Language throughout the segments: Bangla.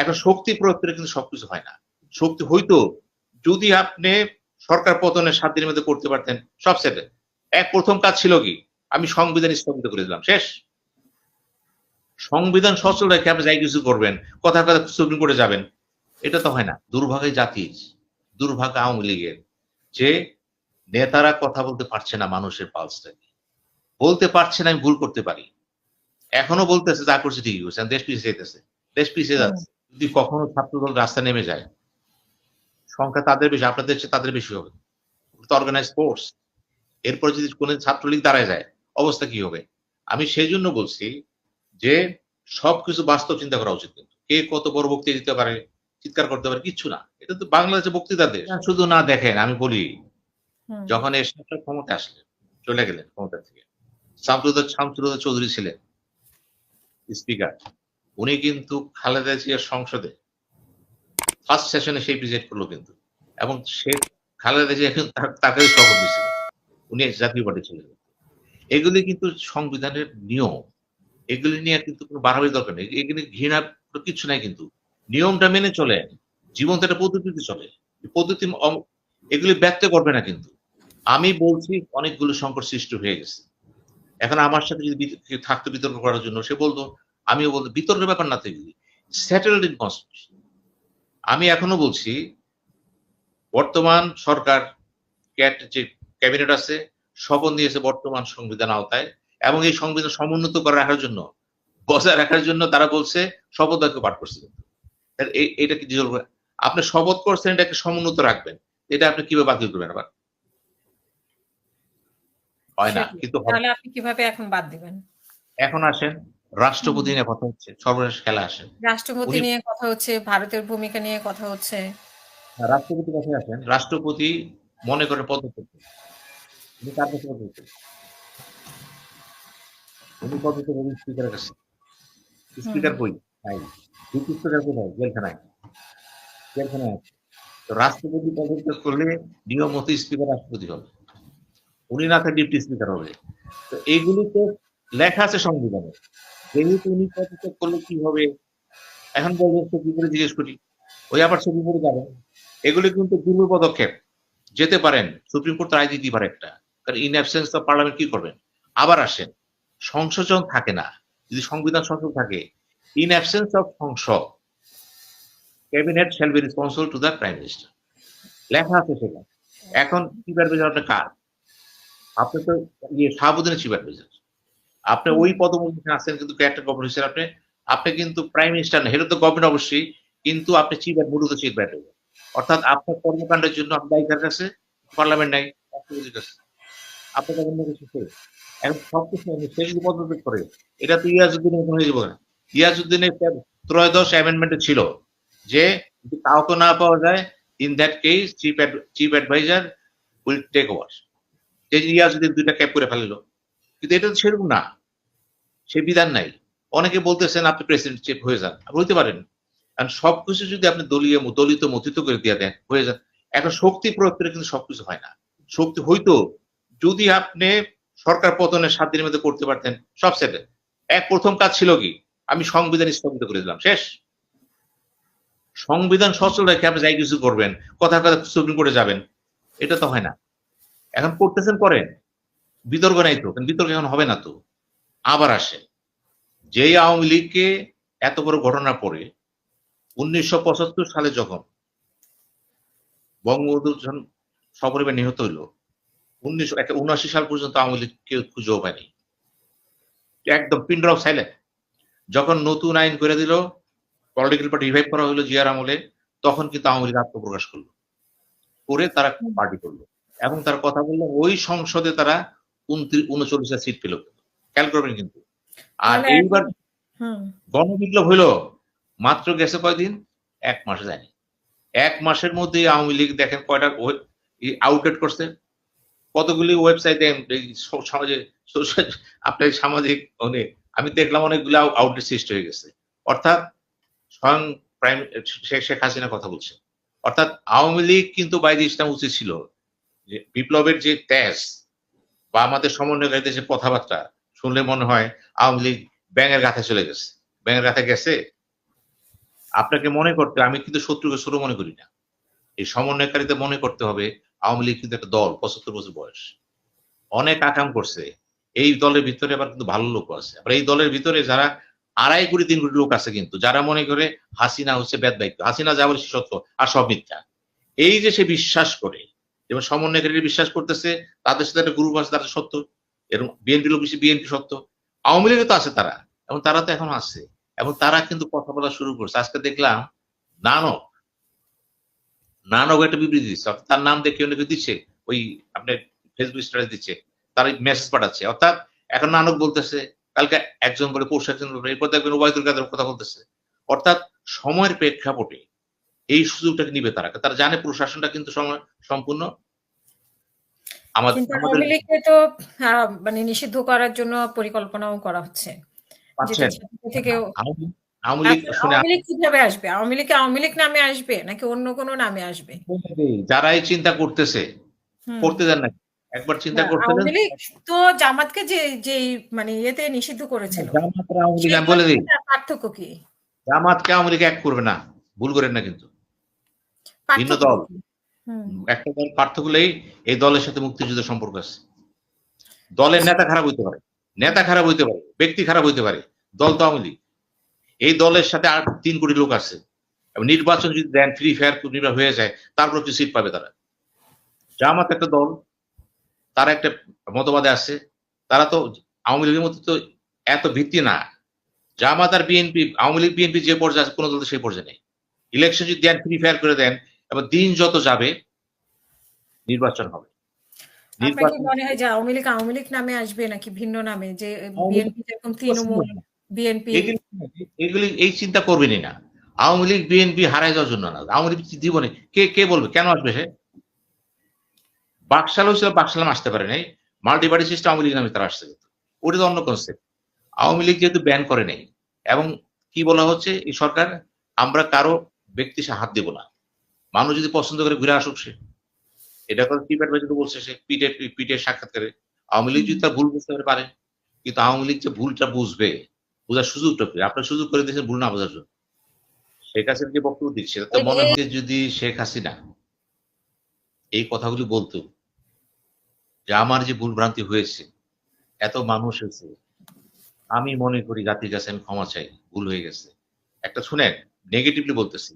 এখন শক্তি প্রয়োগ করে কিন্তু সবকিছু হয় না। শক্তি হইতো যদি আপনি সরকার পতনের সাত দিনের মধ্যে করতে পারতেন, সব সেটে এক প্রথম কাজ ছিল কি? আমি সংবিধান স্থগিত করে দিলাম, শেষ। সংবিধান সচল রেখে আপনি যাই কিছু করবেন কথা কথা সুপ্রিম কোর্টে যাবেন, এটা তো হয় না। দুর্ভাগ্য জাতির দুর্ভাগ্য আওয়ামী লীগের। যে নেতারা কথা বলতে পারছে না মানুষের পালসটাকে বলতে পারছে না, আমি ভুল করতে পারি। এখনও বলতেছে, যা করছে ঠিকই করছে, দেশ পিছিয়ে যেতেছে দেশ পিছিয়ে যাচ্ছে। যদি কখনো ছাত্রদল রাস্তা নেমে যায় সংখ্যা তাদের বেশি আপনাদের চেয়ে তাদের বেশি হবে। তো অর্গানাইজ ফোর্স এরপর যদি কোনো ছাত্রলীগ দাঁড়ায় যায় অবস্থা কি হবে? আমি সেই জন্য বলছি যে সবকিছু বাস্তব চিন্তা করা উচিত কিন্তু। কে কত বড় বক্তৃতা দিতে পারে চিৎকার করতে পারে কিচ্ছু না। এটা তো বাংলাদেশের বক্তৃতা দেশ। শুধু না দেখেন আমি বলি যখন এরশাদ ক্ষমতা আসলেন চলে গেলেন ক্ষমতা থেকে শামসুদ্দা শামসুদ্দা চৌধুরী ছিলেন স্পিকার উনি কিন্তু খালেদা জিয়ার সংসদে ফার্স্ট সেশনে সেই প্রেজেন্ট করল কিন্তু। এবং সে খালেদা জিয়া কিন্তু তাকে শপথ দিয়েছিল। উনি জাতীয় পার্টি ছিলেন এগুলি কিন্তু সংবিধানের নিয়ম। এগুলি নিয়ে কিন্তু কোনো বাড়াবাড়ি দরকার নেই। এগুলি ঘৃণা কোনো কিছু নাই কিন্তু। নিয়মটা মেনে চলে। জীবন তো একটা পদ্ধতিতে চলে। পদ্ধতি এগুলি ব্যক্ত করবে না কিন্তু। আমি বলছি অনেকগুলো সংকট সৃষ্টি হয়ে গেছে। এখন আমার সাথে যদি থাকতো বিতর্ক করার জন্য, সে বলতো আমিও বলতো বিতর্কের ব্যাপার না থেকে সেটেলড ইন কনস্টিটিউশন আমি এখনও বলছি বর্তমান সরকার ক্যাট যে ক্যাবিনেট আছে শপথ দিয়েছে বর্তমান সংবিধান আওতায় এবং এই সংবিধান সমুন্নত করে রাখার জন্য বজায় রাখার জন্য তারা বলছে শপথ বাক্য পাঠ করছে। এটা কি ডিজলভ আপনি শপথ করছেন এটাকে সমুন্নত রাখবেন। এটা আপনি কীভাবে বাতিল করবেন আবার? হয় না কিন্তু তাহলে আপনি কীভাবে এখন বাদ দিবেন? এখন আসেন। রাষ্ট্রপতি নিয়ে কথা হচ্ছে সর্বশেষ খেলা আসেন রাষ্ট্রপতি নিয়ে কথা হচ্ছে ভারতের ভূমিকা নিয়ে কথা হচ্ছে। রাষ্ট্রপতি কাছে আসেন? রাষ্ট্রপতি মনে করে পদক্ষেপ উনি কার কাছে পদক্ষেপ উনি পদক্ষেপ নেবেন স্পিকারের কাছে। স্পিকার কই? নাই। ডিপটি স্পিকার কোথায়? জেলখানায়। জেলখানায় আছে। তো রাষ্ট্রপতি পদক্ষেপ করলে নিয়ম মতো স্পিকার রাষ্ট্রপতি হবে। উনি না থাকলে ডিপটি স্পিকার হবে। তো এইগুলি তো লেখা আছে সংবিধানে। যেহেতু উনি পদক্ষেপ করলে কি হবে? এখন সুপ্রিম কোর্টে জিজ্ঞেস করি। ওই আবার সুপ্রিম কোর্টে যাবেন এগুলি কিন্তু দুর্বল পদক্ষেপ। যেতে পারেন সুপ্রিম কোর্ট রায় দিতে পারে একটা। কারণ ইন অ্যাবসেন্স অফ পার্লামেন্ট কি করবেন? আবার আসেন। সংশোধন থাকে না। যদি সংবিধান সংসদ থাকে ইন অ্যাবসেন্স অফ সংসদ cabinet shall be responsible to the prime minister লেখা আছে সেটা। এখন চিফ অ্যাডভাইজার আপনার কার? আপনি তো ইয়ে শাহাবুদ্দিনের চিফ অ্যাডভাইজার আপনি ওই পদমর্যাদা আছেন কিন্তু ক্যারেক্টার গভর্নর হিসেবে আপনি আপনি কিন্তু প্রাইম মিনিস্টার না দ্য গভর্নমেন্ট অবশ্যই কিন্তু আপনি চিফ মূলত চিফ অ্যাডভাইজার অর্থাৎ আপনার কর্মকাণ্ডের জন্য আপনি দায়ী কার কাছে? পার্লামেন্ট নাই রাষ্ট্রপতির কাছে। আপনার গভর্নমেন্ট কাছে এখন সবকিছু সেগুলো পদক্ষেপ করে এটা তো ইয়াজুদ্দিনের মতন হয়ে যাবে না ইয়াজুদ্দিনের ত্রয়োদশ অ্যামেন্ডমেন্টে ছিল যে যদি কাউকে না পাওয়া যায় in that case chief chief adviser will take over যে ইয়াজুদ্দিন দুইটা ক্যাপ করে ফেলল। কিন্তু এটা তো সেরকম না। সে বিধান নাই। অনেকে বলতেছেন আপনি প্রেসিডেন্ট চিফ হয়ে যান। হইতে পারেন। কারণ সবকিছু যদি আপনি দলীয় দলিত মথিত করে দিয়ে দেন, হয়ে যান। এখন শক্তি প্রয়োগ করে কিন্তু সবকিছু হয় না। শক্তি হইতো যদি আপনি সরকার পতনের সাত দিনের মধ্যে করতে পারতেন, সব সেটে এক, প্রথম কাজ ছিল কি? আমি সংবিধান স্থগিত করে দিলাম। শেষ। সংবিধান সচল রেখে আপনি যাই কিছু করবেন, কথা কথা সুপ্রিম কোর্টে যাবেন, এটা তো হয় না। এখন করতেছেন করেন। বিতর্ক নাই তো। বিতর্ক এখন হবে না তো। আবার আসে যেই আওয়ামী লীগকে এত বড় ঘটনা পরে উনিশশো সালে যখন বঙ্গবন্ধু সপরিবার নিহত হইল, উনিশশো উনআশি সাল পর্যন্ত আওয়ামী লীগ কেউ খুঁজেও পায়নি। একদম পিন ড্রপ সাইলেন্ট। যখন নতুন আইন করে দিল, পলিটিক্যাল পার্টি রিভাইভ করা হলো জিয়ার আমলে, তখন কিন্তু আওয়ামী লীগ আত্মপ্রকাশ করল। করে তারা পার্টি করল। এবং তার কথা বলল, ওই সংসদে তারা উনচল্লিশটা সিট পেল। খেয়াল করবেন কিন্তু। আর এইবার গণবিপ্লব হইল মাত্র গেছে কয়দিন? এক মাস যায়নি এক মাসের মধ্যে আওয়ামী লীগ দেখেন কয়টা আউটলেট করছে। কতগুলি ওয়েবসাইটে সমাজে আপনার সামাজিক মানে আমি দেখলাম অনেকগুলো আউটলেট সৃষ্টি হয়ে গেছে। অর্থাৎ স্বয়ং প্রাইম শেখ হাসিনা কথা বলছে। অর্থাৎ আওয়ামী লীগ কিন্তু বাইরে ইসলাম উচিত ছিল যে বিপ্লবের যে তেজ বা আমাদের সমন্বয়কারীদের যে কথাবার্তা শুনলে মনে হয় আওয়ামী লীগ ব্যাঙের গাথা চলে গেছে। ব্যাঙের গাথা গেছে? আপনাকে মনে করতে, আমি কিন্তু শত্রুকে শুরু মনে করি না। এই সমন্বয়কারীতে মনে করতে হবে আওয়ামী লীগ কিন্তু একটা দল, পঁচাত্তর বছর বয়স। অনেক আকাম করছে। এই দলের ভিতরে আবার কিন্তু ভালো লোক আছে। আবার এই দলের ভিতরে যারা আড়াই কোটি, তিন কোটি লোক আছে কিন্তু, যারা মনে করে হাসিনা হচ্ছে বেদ দায়িত্ব। হাসিনা যা বলে সত্য, আর সব মিথ্যা। এই যে সে বিশ্বাস করে, যেমন সমন্বয়কারী বিশ্বাস করতেছে, তাদের সাথে একটা গ্রুপ আছে তাদের সত্য। এরকম বিএনপি লোক বিএনপি সত্য আওয়ামী লীগে তো আছে তারা, এবং তারা তো এখন আছে। এবং তারা কিন্তু কথা বলা শুরু করছে। আজকে দেখলাম নানক নানক একটা বিবৃতি দিচ্ছে তার নাম দেখে অনেকে দিচ্ছে, ওই আপনার ফেসবুক স্ট্যাটাস দিচ্ছে, তার মেসেজ পাঠাচ্ছে। অর্থাৎ এখন নানক বলতেছে, কালকে একজন বলে পরশু একজন বলে, এরপর দেখবেন ওবায়দুল কাদের কথা বলতেছে। অর্থাৎ সময়ের প্রেক্ষাপটে এই সুযোগটাকে নিবে তারা। তারা জানে প্রশাসনটা কিন্তু সময় সম্পূর্ণ আমাদের আওয়ামী লীগকে তো মানে নিষিদ্ধ করার জন্য পরিকল্পনাও করা হচ্ছে। থেকেও আচ্ছা, কীভাবে আসবে? আওয়ামী লীগ আওয়ামী লীগ নামে আসবে নাকি অন্য কোনো নামে আসবে? যারা চিন্তা করতেছে করতে দেন না। একবার চিন্তা করতে আওয়ামী লীগ তো জামাতকে যে যে মানে ইয়েতে নিষিদ্ধ করেছিল। জামাত আওয়ামী লীগ বলে দিই। পার্থক্য কি? জামাতকে আওয়ামী লীগ এক করবে না। ভুল করেন না কিন্তু। ভিন্ন দল। একটা দল পার্থক্য হলেই এই দলের সাথে মুক্তিযুদ্ধের সম্পর্ক আছে। দলের নেতা খারাপ হইতে পারে, নেতা খারাপ হইতে পারে, ব্যক্তি খারাপ হইতে পারে, দল তো আওয়ামী এই দলের সাথে আর তিন কোটি লোক আছে। নির্বাচন যদি দেন ফ্রি ফায়ার হয়ে যায়, তারপর কি সিট পাবে তারা? জামাত একটা দল, তারা একটা মতবাদে আছে, তারা তো আওয়ামী লীগের মতো তো এত ভিত্তি না। জামাত আর বিএনপি, আওয়ামী লীগ, বিএনপি যে পর্যায়ে আছে, কোনো দল সেই পর্যায়ে নেই। ইলেকশন যদি দেন ফ্রি ফায়ার করে দেন এবং দিন যত যাবে নির্বাচন হবে। নির্বাচন মনে হয় যে আওয়ামী লীগ আওয়ামী লীগ নামে আসবে নাকি ভিন্ন নামে? যে বিএনপি যেরকম তৃণমূল বিএনপি এগুলি এগুলি এই চিন্তা করবেনই না। আওয়ামী লীগ বিএনপি হারাই যাওয়ার জন্য না। আওয়ামী লীগ জীবনে কে কে বলবে? কেন আসবে সে? বাকশাল হয়েছিল বাকশালাম আসতে পারে নাই। Multi party system Awami League নামে তারা আসতে যেত ওটা তো অন্য কনসেপ্ট আওয়ামী লীগ যেহেতু ব্যান করে নেই এবং কি বলা হচ্ছে এই সরকার? আমরা কারও ব্যক্তি সে হাত দেব না। মানুষ যদি পছন্দ করে ঘুরে আসুক সে। এটা কথা টিপেট ভাই যদি বলছে সে? পিঠে পিঠে সাক্ষাৎকারে। আওয়ামী লীগ যদি তার ভুল বুঝতে পারে কিন্তু আওয়ামী লীগ যে ভুলটা বুঝবে বোঝার সুযোগটা পেয়ে আপনার সুযোগ করে দিয়েছেন ভুল না বোঝার জন্য। শেখ হাসিনা যে বক্তব্য দিচ্ছে সেটা তো মনে হচ্ছে যদি শেখ হাসিনা এই কথাগুলি বলতো যে আমার যে ভুল ভ্রান্তি হয়েছে এত মানুষ হয়েছে আমি মনে করি জাতির কাছে আমি ক্ষমা চাই ভুল হয়ে গেছে। একটা শুনেন নেগেটিভলি বলতেছি।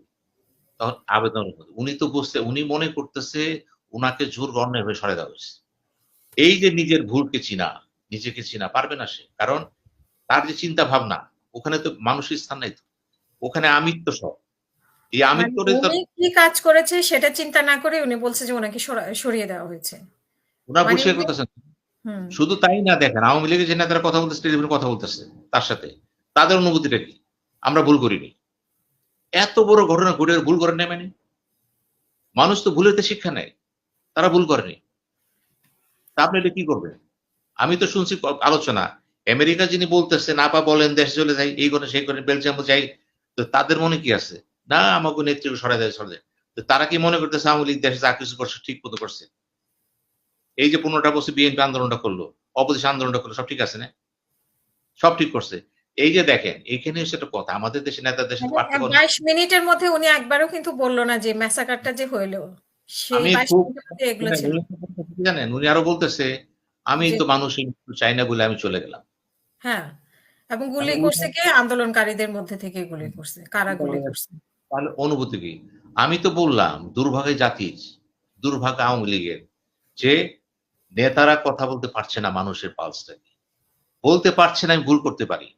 তখন আবেদন উনি তো বুঝতে উনি মনে করতেছে উনাকে জোর অন্যায় হয়ে সরে দেওয়া হয়েছে। এই যে নিজের ভুলকে চিনা নিজেকে চিনা পারবে না সে। কারণ তার যে চিন্তা ভাবনা ওখানে তো মানুষের স্থান নাই তো। ওখানে আমিত্ব সব। এই মানে কি কাজ করেছে সেটা চিন্তা না করে উনি বলছে যে ওনাকে সরিয়ে দেওয়া হয়েছে। ওনার মানে পরিষ্কার করতেছেন। শুধু তাই না দেখেন আওয়ামী লীগের যে নেতারা কথা বলতেছে কথা বলতেছে তার সাথে। তাদের অনুভূতিটা কি? আমরা ভুল করিনি। এত বড় ঘটনা ঘটে, ভুল করেন না মানে? মানুষ তো ভুলের ভুলেতে শিক্ষা নেয়, তারা ভুল করেনি। তা আপনি এটা কি করবেন? আমি তো শুনছি আলোচনা। আমেরিকা যিনি বলতেছে না পা বলেন, দেশ চলে যাই, এই করে সেই করে বেলজিয়াম যাই, তো তাদের মনে কি আছে? না, আমাকে নেতৃত্ব সরাই দেয়, সরাই তো তারা কি মনে করতেছে, আওয়ামী লীগ দেশে যা কিছু করছে, ঠিক মতো করছে? এই যে পনেরোটা বছর বিএনপি আন্দোলনটা করল, অপোজিশন আন্দোলনটা করল, সব ঠিক আছে না? সব ঠিক করছে। এই যে দেখেন এখানে সেটা কথা আমাদের দেশে নেতার দেশে মানে পার্থক্য বাইশ মিনিটের মধ্যে উনি একবারও কিন্তু বলল না যে ম্যাসাকারটা যে হইল। জানেন? উনি আরও বলতেছে আমি তো মৃত্যু চাই না বলে আমি চলে গেলাম। হ্যাঁ এবং গুলি করছে কে? আন্দোলনকারীদের মধ্যে থেকে গুলি করছে। কারা গুলি করছে? তাহলে অনুভূতি কি? আমি তো বললাম দুর্ভাগ্যে জাতির দুর্ভাগ্য আওয়ামী লীগের যে নেতারা কথা বলতে পারছে না মানুষের পালসটাকে বলতে পারছে না আমি ভুল করতে পারি।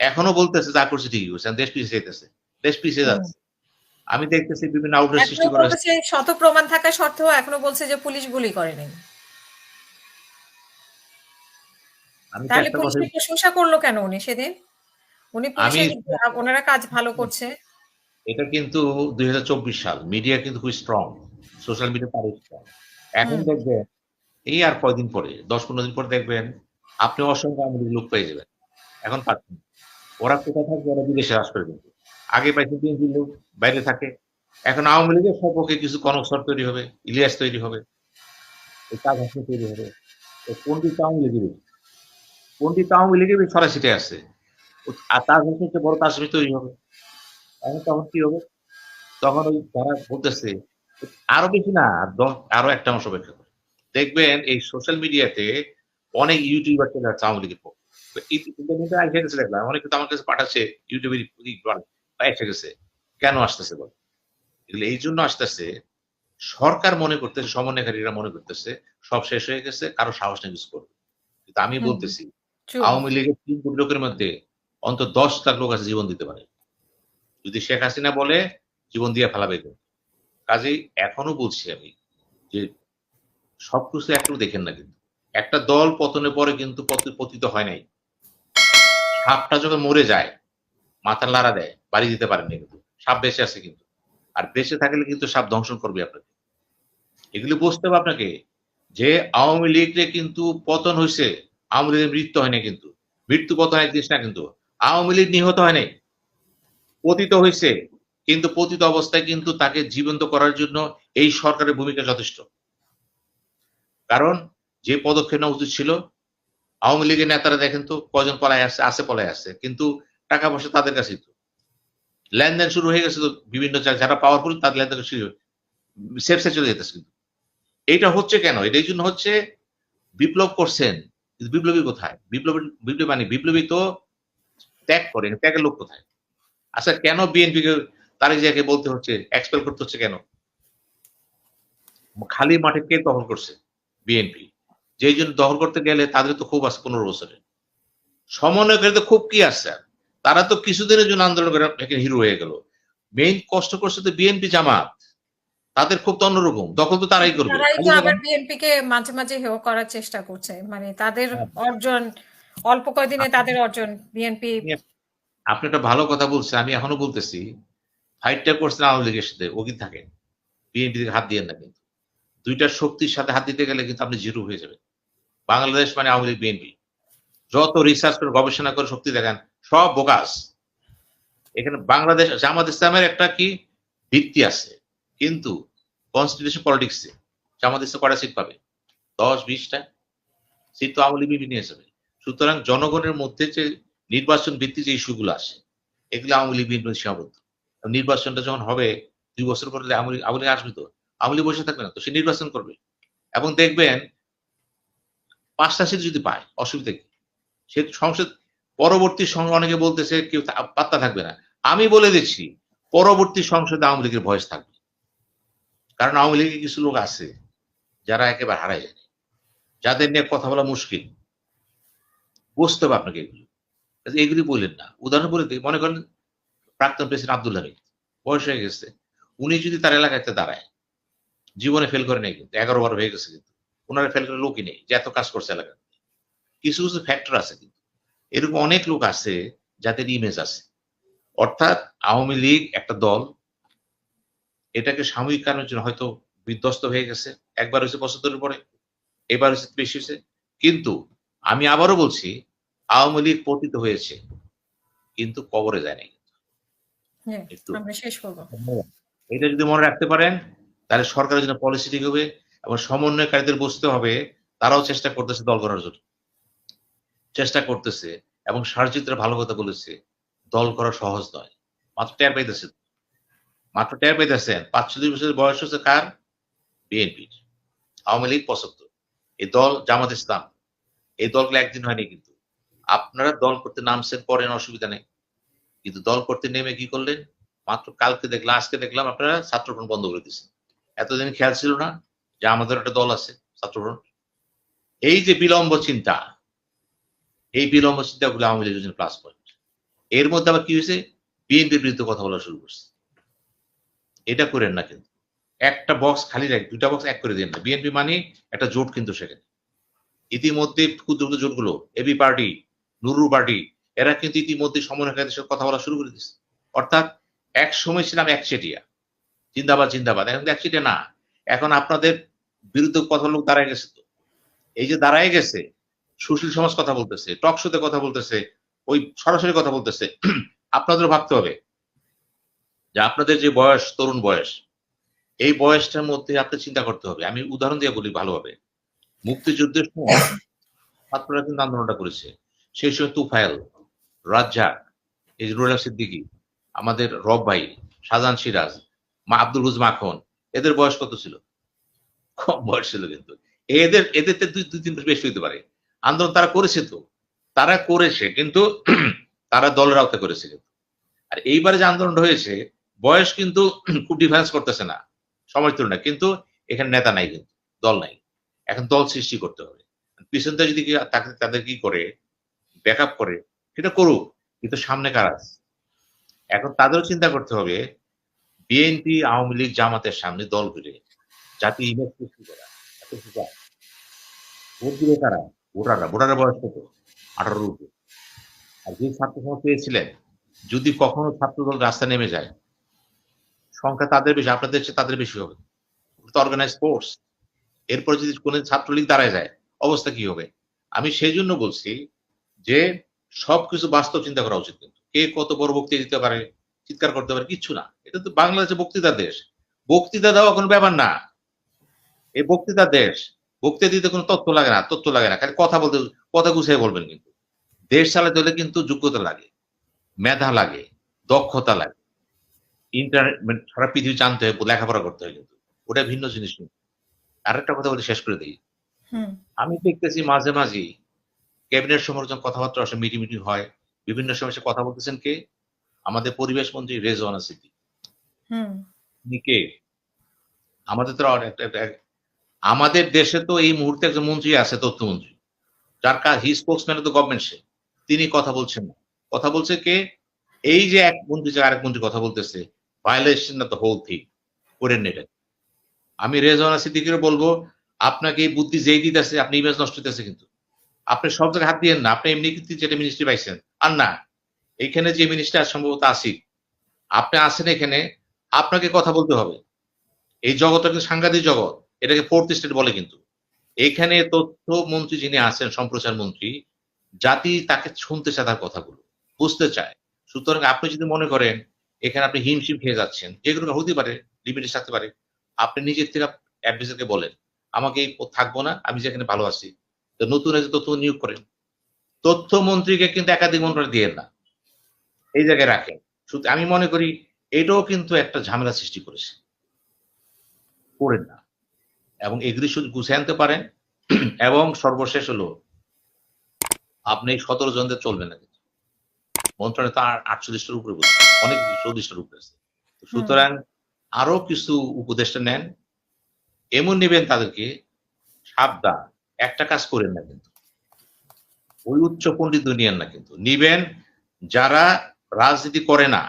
এখনও বলতেছে যা করছে ঠিকই করছে দেশ পিছিয়ে যেতেছে দেশ পিছিয়ে যাচ্ছে। আমি দেখতেছি বিভিন্ন আউটলেট সৃষ্টি করা হচ্ছে। শত প্রমাণ থাকা সত্ত্বেও এখনও বলছে যে পুলিশ গুলি করেনি আমি তাহলে পুলিশের প্রশংসা করল কেন উনি সেদিন? উনি পুলিশের ওনারা কাজ ভালো করছে। এটা কিন্তু দুই হাজার চব্বিশ সাল মিডিয়া কিন্তু খুব স্ট্রং সোশ্যাল মিডিয়া স্ট্রং এখন দেখবেন এই আর কয়দিন পরে দশ পনেরো দিন পরে দেখবেন আপনি অসংখ্য আমাদের লোক পেয়ে যাবেন। এখন পাচ্ছেন না। ওরা কোথায় থাকবে? ওরা বিদেশে হ্রাস করে কিন্তু আগে পাইছে বিএনপির লোক, বাইরে থাকে। এখন আওয়ামী লীগের সপক্ষে কিছু কনকসর তৈরি হবে, ইলিয়াস তৈরি হবে। কাজ হাসিনা তৈরি হবে। পন্ডিত আওয়ামী লীগের পন্ডিত আওয়ামী লীগের সরাসরি আছে। আর তার হচ্ছে বড় কাশ্মীর তৈরি হবে। এখন তখন কি হবে? তখন ওই তারা বলতেছে, আরও বেশি না দশ- আরও একটা মাস অপেক্ষা করে। দেখবেন এই সোশ্যাল মিডিয়াতে অনেক ইউটিউবার চলে যাচ্ছে আওয়ামী লীগের পক্ষে। ইন্টারনেটে এসে গেছে দেখলাম অনেকে তো আমার কাছে পাঠাচ্ছে ইউটিউবের এসে গেছে। কেন আসতেছে বল? এগুলো এই জন্য আসতেছে সরকার মনে করতেছে সমন্বয়কারীরা মনে করতেছে সব শেষ হয়ে গেছে কারও সাহস নেই কিছু করবে কিন্তু আমি বলতেছি আওয়ামী লীগের তিন কোটি লোকের মধ্যে অন্তত দশ লাখ লোক আছে জীবন দিতে পারে। যদি শেখ হাসিনা বলে জীবন দিয়ে ফেলাবে। কাজেই এখনও বলছি আমি যে সবকিছু একটু দেখেন না কিন্তু। একটা দল পতনের পরে কিন্তু পতি- পতিত হয় নাই। সাপটা যখন মরে যায় মাথা লাড়া দেয়, বাড়ি দিতে পারেন কিন্তু। সাপ বেঁচে আছে কিন্তু। আর বেঁচে থাকলে কিন্তু সাপ ধ্বংসন করবে আপনাকে। এগুলি বুঝতে হবে আপনাকে যে আওয়ামী লীগরে কিন্তু পতন হয়েছে, আওয়ামী লীগের মৃত্যু হয় না কিন্তু। মৃত্যু পতন এক জিনিস না কিন্তু। আওয়ামী লীগ নিহত হয় নাই পতিত হয়েছে। কিন্তু পতিত অবস্থায় কিন্তু তাকে জীবন্ত করার জন্য এই সরকারের ভূমিকা যথেষ্ট। কারণ যে পদক্ষেপ নেওয়া উচিত ছিল আওয়ামী লীগের নেতারা দেখেন তো কজন পলায় আসছে আসে পলায় আসছে, কিন্তু টাকা পয়সা তাদের কাছেই তো। লেনদেন শুরু হয়ে গেছে তো বিভিন্ন যারা পাওয়ারফুল তাদের লেনদেন শুরু সেফ সে চলে যেতেছে কিন্তু। এইটা হচ্ছে কেন? এটা এই জন্য হচ্ছে বিপ্লব করছেন, কিন্তু বিপ্লবী কোথায়? বিপ্লবী বিপ্লবী মানে বিপ্লবী তো ত্যাগ করেন, ত্যাগের লোক কোথায়? আচ্ছা কেন বিএনপি কে তারেক জিয়াকে বলতে হচ্ছে এক্সপেল করতে হচ্ছে কেন? খালি মাঠে কে দখল করছে? বিএনপি যেই জন্য দখল করতে গেলে তাদের তো খুব আছে পনেরো বছরে। সমন্বয়কারী তো খুব কি আছে তারা তো কিছুদিনের জন্য আন্দোলন করে এখানে হিরো হয়ে গেল। মেইন কষ্ট করছে তো বিএনপি জামাত। তাদের খুব তো অন্যরকম দখল তো তারাই করবে। আবার বিএনপি কে মাঝে মাঝে হেয় করার চেষ্টা করছে। মানে তাদের হ্যাঁ। অর্জন অল্প কয়েকদিনে তাদের অর্জন বিএনপি আপনি একটা ভালো কথা বলছেন আমি এখনও বলতেছি ফাইটটা করছেন আওয়ামী লীগের সাথে ও কিন্তু থাকেন বিএনপি থেকে হাত দিয়ে না কিন্তু। দুইটা শক্তির সাথে হাত দিতে গেলে কিন্তু আপনি জিরো হয়ে যাবেন। বাংলাদেশ মানে আওয়ামী লীগ, বিএনপি। যত রিসার্চ করে, গবেষণা করে, শক্তি দেখান, সব বোকাস। এখানে বাংলাদেশ, জামাত ইসলামের একটা কি, ভিত্তি আছে। কিন্তু কনস্টিটিউশন পলিটিক্সে জামাত ইসলাম কটা সিট পাবে? দশ, বিশটা? সিট তো আওয়ামী লীগ নিয়ে যাবে। সুতরাং জনগণের মধ্যে যে নির্বাচন ভিত্তি যে ইস্যুগুলো আসে এগুলো আওয়ামী লীগ, বিএনপি সীমাবদ্ধ। নির্বাচনটা যখন হবে, দুই বছর পরে আওয়ামী লীগ আওয়ামী লীগ আসবে তো? আওয়ামী লীগ বসে থাকবে না তো? সে নির্বাচন করবে। এবং দেখবেন পাঁচটা সিট যদি পায়, অসুবিধা কি? সে সংসদ পরবর্তী সঙ্গে অনেকে বলতেছে কেউ পাত্তা থাকবে না। আমি বলে দিচ্ছি, পরবর্তী সংসদে আওয়ামী লীগের ভয়েস থাকবে। কারণ আওয়ামী লীগের কিছু লোক আছে, যারা একেবারে হারাই যায়। যাদের নিয়ে কথা বলা মুশকিল। বুঝতে হবে আপনাকে এগুলো। এগুলি বললেন না। উদাহরণ বলে দিই, মনে করেন প্রাক্তন প্রেসিডেন্ট আব্দুল হামিদ বয়স হয়ে গেছে। উনি যদি তার এলাকাতে দাঁড়ায়, জীবনে ফেল করে নেই কিন্তু, এগারো বার হয়ে গেছে কিন্তু। ওনারা ফেল করে লোকই নেই যে এত কাজ করছে এলাকায় কিছু কিছু ফ্যাক্টর আছে কিন্তু। এরকম অনেক লোক আছে যাদের ইমেজ আছে। অর্থাৎ আওয়ামী লীগ একটা দল এটাকে সাময়িক কারণের জন্য হয়তো বিধ্বস্ত হয়ে গেছে। একবার হয়েছে পঁচাত্তরের পরে এবার হয়েছে বেশি হয়েছে। কিন্তু আমি আবারও বলছি আওয়ামী লীগ পতিত হয়েছে কিন্তু কবরে যায় নাই। হ্যাঁ, এটা যদি মনে রাখতে পারেন তাহলে সরকারের জন্য পলিসি ঠিক হবে। এবং সমন্বয়কারীদের বুঝতে হবে, তারাও চেষ্টা করতেছে দল করার জন্য। চেষ্টা করতেছে এবং সারজিৎরা ভালো কথা বলেছে, দল করা সহজ নয়। মাত্র টের পাইতেছে মাত্র টের পাইতেছেন, পাঁচচল্লিশ বছরের বয়স হচ্ছে কার? বিএনপির। আওয়ামী লীগ পঁচাত্তর। এই দল জামাত ইসলাম। এই দলগুলো একদিন হয়নি কিন্তু। আপনারা দল করতে নামছেন পরেন অসুবিধা নেই। কিন্তু দল করতে নেমে কি করলেন? মাত্র কালকে দেখলাম, আজকে দেখলাম আপনারা ছাত্রফ্রন্ট বন্ধ করে দিচ্ছেন এতদিন খেয়াল ছিল না যে আমাদের একটা দল আছে, ছাত্রফ্রন্ট। এই যে বিলম্ব চিন্তা, এই বিলম্ব চিন্তাগুলো আওয়ামী লীগের জন্য প্লাস পয়েন্ট এর মধ্যে আবার কি হয়েছে? বিএনপির বিরুদ্ধে কথা বলা শুরু করছে। এটা করেন না কিন্তু। একটা বক্স খালি রাখ দুটা বক্স এক করে দিন না। বিএনপি মানে একটা জোট কিন্তু সেখানে। ইতিমধ্যে ক্ষুদ্র ক্ষুদ্র জোটগুলো এবি পার্টি নুরু পার্টি এরা কিন্তু ইতিমধ্যে সমন্বয়কারীদের সাথে কথা বলা শুরু করে দিচ্ছে অর্থাৎ এক সময় ছিলাম একচেটিয়া চিন্তাবাদ চিন্তাবাদ এখন একচেটিয়া না। এখন আপনাদের বিরুদ্ধে কথা লোক দাঁড়ায় গেছে তো। এই যে দাঁড়ায় গেছে, সুশীল সমাজ কথা বলতেছে, টক শোতে কথা বলতেছে, ওই সরাসরি কথা বলতেছে, আপনাদেরও ভাবতে হবে যে আপনাদের যে বয়স, তরুণ বয়স, এই বয়সটার মধ্যে আপনি চিন্তা করতে হবে। আমি উদাহরণ দিয়ে বলি ভালোভাবে। মুক্তিযুদ্ধের সময় ছাত্ররা কিন্তু আন্দোলনটা করেছে। সেই সময় তুফাইল রাজ্জাক, এই যে রুলার সিদ্দিকী, আমাদের রব ভাই, শাহজাহান সিরাজ, মা আব্দুল হুজ মাখন এদের বয়স কত ছিল? কম বয়স ছিল কিন্তু। এদের এদের দুই দুই, তিন বেশি হতে পারে। আন্দোলন তারা করেছে তো। তারা করেছে কিন্তু তারা দলের আওতা করেছে কিন্তু। আর এইবারে যে আন্দোলনটা হয়েছে, বয়স কিন্তু খুব ডিফারেন্স করতেছে না। সময় তুলনা কিন্তু এখানে নেতা নাই কিন্তু, দল নাই। এখন দল সৃষ্টি করতে হবে। পিছন যদি তাদের কি করে ব্যাকআপ করে, সেটা করুক। কিন্তু সামনে কারা আছে? এখন তাদেরও চিন্তা করতে হবে বিএনপি আওয়ামী লীগ জামাতের সামনে দল ঘুরে জাতি ইমেজ সৃষ্টি করা। ভোট ভোটাররা। ভোটারের বয়স কত? আর যে ছাত্র সমাজ পেয়েছিলেন, যদি কখনো রাস্তা নেমে যায়, সংখ্যা তাদের বেশি, আপনাদের চেয়ে তাদের বেশি হবে। তো অর্গানাইজ ফোর্স এরপর যদি কোনো ছাত্রলীগ দাঁড়ায় যায়, অবস্থা কি হবে? আমি সেই জন্য বলছি যে সবকিছু বাস্তব চিন্তা করা উচিত কিন্তু। কে কত বড় বক্তৃতা দিতে পারে? চিৎকার করতে পারে কিচ্ছু না। এটা তো বাংলাদেশে বক্তৃতা দেশ। বক্তৃতা দেওয়া কোনো ব্যাপার না। এই বক্তৃতা দেশ। বক্তৃতা দিতে কোনো তথ্য লাগে না তথ্য লাগে না। খালি কথা বলতে কথা গুছিয়ে বলবেন কিন্তু। দেশ চালাতে হলে কিন্তু যোগ্যতা লাগে মেধা লাগে দক্ষতা লাগে। ইন্টারনেট মানে সারা পৃথিবী জানতে হয় লেখাপড়া করতে হয় কিন্তু। ওটা ভিন্ন জিনিস কিন্তু। আরেকটা কথা বলে শেষ করে দিই। আমি দেখতেছি মাঝে মাঝে ক্যাবিনেট সমালোচনা কথাবার্তা আসে মিটিং মিটিং হয়। বিভিন্ন সময় সে কথা বলতেছেন কে? আমাদের পরিবেশ মন্ত্রী রেজওয়ানা সিদ্দিক। কে? আমাদের তো আমাদের দেশে তো এই মুহূর্তে একজন মন্ত্রী আছে তথ্যমন্ত্রী। যার কাজ হি স্পোক্সম্যান দ্য গভর্নমেন্ট সে। তিনি কথা বলছেন না। কথা বলছে কে? এই যে এক মন্ত্রী যে আরেক মন্ত্রী কথা বলতেছে violation of the whole thing করেন না এটা। আমি রেজওয়ানা সিদ্দিকের বলব আপনাকে এই বুদ্ধি যেই দিতেছে আপনি ইমেজ নষ্ট হইতেছে কিন্তু। আপনি সব জায়গায় হাত দিয়েন না। আপনি এমনি কিন্তু যেটা মিনিস্ট্রি পাইছেন। আর না। এইখানে যে মিনিস্টার সম্ভবত আসিফ, আপনি আসেন এখানে, আপনাকে কথা বলতে হবে। এই জগৎটা কিন্তু সাংঘাতিক জগৎ, এটাকে ফোর্থ স্টেট বলে কিন্তু। এইখানে তথ্য মন্ত্রী যিনি আছেন, সম্প্রচার মন্ত্রী, জাতি তাকে শুনতে চায় তার কথাগুলো, বুঝতে চায়। সুতরাং আপনি যদি মনে করেন, এখানে আপনি হিমশিম খেয়ে যাচ্ছেন যেগুলো হতে পারে লিমিটে থাকতে পারে, আপনি নিজের থেকে অ্যাডভাইসারকে বলেন, আমাকে এই থাকব না, আমি যেখানে ভালো আছি। তো নতুন তথ্য নিয়োগ করেন। তথ্য মন্ত্রীকে কিন্তু একাধিক মন্ত্রী দিয়ে না। এই জায়গায় রাখেন শুধু আমি মনে করি এটাও কিন্তু একটা ঝামেলা সৃষ্টি করেছে। করেন না। এবং এগুলি শুধু গুছিয়ে আনতে পারেন। এবং সর্বশেষ হলো আপনি সতেরো জনদের চলবে না কিন্তু। মন্ত্রণালয় তো আটচল্লিশটার উপরে বলছে অনেক চল্লিশটার উপরে আছে। সুতরাং আরও কিছু উপদেষ্টা নেন। এমন নেবেন তাদেরকে সাবধান। একটা কাজ করেন না কিন্তু। ওই উচ্চ পণ্ডিত দুনিয়ার না কিন্তু। নিবেন যারা রাজনীতি করে না,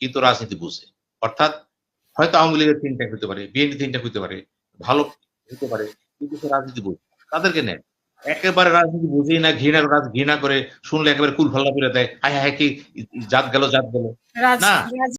কিন্তু রাজনীতি বুঝে। অর্থাৎ হয়তো আওয়ামী লীগের তিনটা হইতে পারে, বিএনপি তিনটা হইতে পারে, ভালো হইতে পারে, কিন্তু সে রাজনীতি বুঝে তাদেরকে নেয়। একেবারে রাজনীতি বুঝেই না, ঘৃণা ঘৃণা করে শুনলে একেবারে কুল ফাল্লা করে দেয় হ্যাঁ হ্যাঁ কি জাত গেল জাত গেল। না।